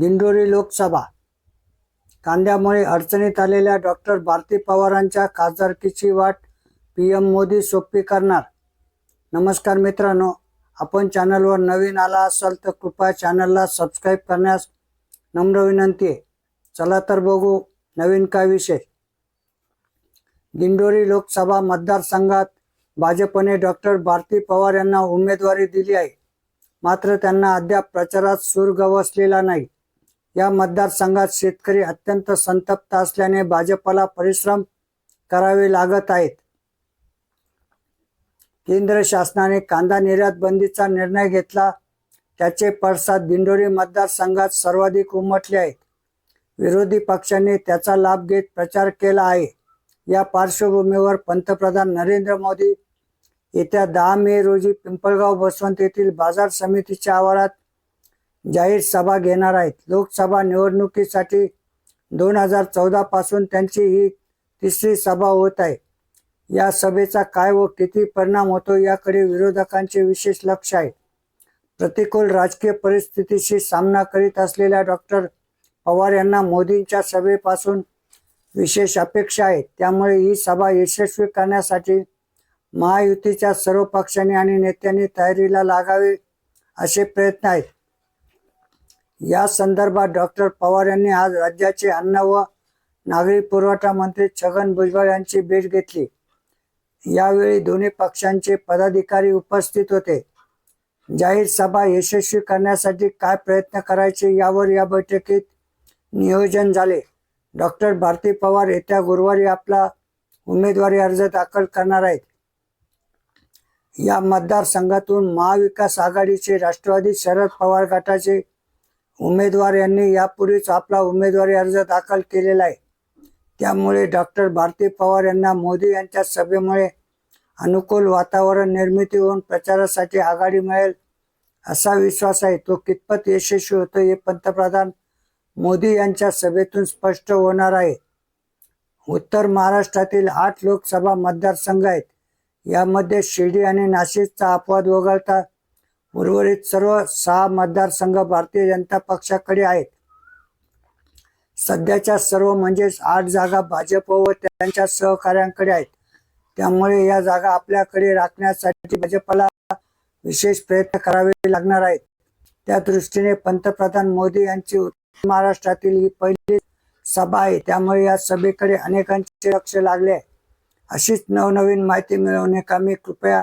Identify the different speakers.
Speaker 1: दिंडोरी लोकसभा. कांद्यामुळे अडचणीत आलेल्या डॉक्टर भारती पवारांच्या खासदारकीची वाट पी एम मोदी सोपी करणार. नमस्कार मित्रांनो आपण चॅनलवर नवीन आला असाल तर कृपया चॅनलला सबस्क्राईब करण्यास नम्र विनंती आहे. चला तर बघू नवीन काय विषय दिंडोरी लोकसभा मतदारसंघात भाजपने डॉक्टर भारती पवार यांना उमेदवारी दिली आहे. मात्र त्यांना अद्याप प्रचारात सूर गवसलेला नाही. या मतदारसंघात शेतकरी अत्यंत संतप्त असल्याने भाजपला परिश्रम करावे लागत आहेत. केंद्र शासनाने कांदा निर्यात बंदीचा निर्णय घेतला. त्याचे पडसाद दिंडोरी मतदारसंघात सर्वाधिक उमटले आहेत. विरोधी पक्षांनी त्याचा लाभ घेत प्रचार केला आहे. या पार्श्वभूमीवर पंतप्रधान नरेंद्र मोदी येत्या दहा मे रोजी पिंपळगाव बसवंत येथील बाजार समितीच्या आवारात जाहीर सभा घेणार आहेत. लोकसभा निवडणुकीसाठी दोन हजार चौदा पासून त्यांची ही तिसरी सभा होत आहे. या सभेचा काय व किती परिणाम होतो याकडे विरोधकांचे विशेष लक्ष आहे. प्रतिकूल राजकीय परिस्थितीशी सामना करीत असलेल्या डॉक्टर पवार यांना मोदींच्या सभेपासून विशेष अपेक्षा आहे. त्यामुळे ही सभा यशस्वी करण्यासाठी महायुतीच्या सर्व पक्षांनी आणि नेत्यांनी तयारीला लागावे असे प्रयत्न आहेत. या संदर्भात डॉक्टर पवार यांनी आज राज्याचे अन्न व नागरी पुरवठा मंत्री छगन भुजबळ यांची भेट घेतली. यावेळी दोन्ही पक्षांचे पदाधिकारी उपस्थित होते. जाहीर सभा यशस्वी करण्यासाठी काय प्रयत्न करायचे यावर या बैठकीत नियोजन झाले. डॉक्टर भारती पवार येत्या गुरुवारी आपला उमेदवारी अर्ज दाखल करणार आहेत. या मतदारसंघातून महाविकास आघाडीचे राष्ट्रवादी शरद पवार गटाचे उमेदवार यांनी यापूर्वीच आपला उमेदवारी अर्ज दाखल केलेला आहे. त्यामुळे डॉक्टर भारती पवार यांना मोदी यांच्या सभेमुळे अनुकूल वातावरण निर्मिती होऊन प्रचारासाठी आघाडी मिळेल असा विश्वास आहे. तो कितपत यशस्वी होतो हे पंतप्रधान मोदी यांच्या सभेतून स्पष्ट होणार आहे. उत्तर महाराष्ट्रातील आठ लोकसभा मतदारसंघ आहेत. यामध्ये शिर्डी आणि नाशिकचा अपवाद वगळता उर्वरित सर्व सहा मतदारसंघ भारतीय जनता पक्षाकडे आहेत. सध्याच्या सर्व म्हणजेच आठ जागा भाजप व त्यांच्या सहकाऱ्यांकडे आहेत. त्यामुळे या जागा आपल्याकडे राखण्यासाठी भाजपला विशेष प्रयत्न करावे लागणार आहेत. त्या दृष्टीने पंतप्रधान मोदी यांची उत्तर महाराष्ट्रातील ही पहिली सभा आहे. त्यामुळे या सभेकडे अनेकांचे लक्ष लागले आहे. अशीच नवनवीन माहिती मिळवणे कामी कृपया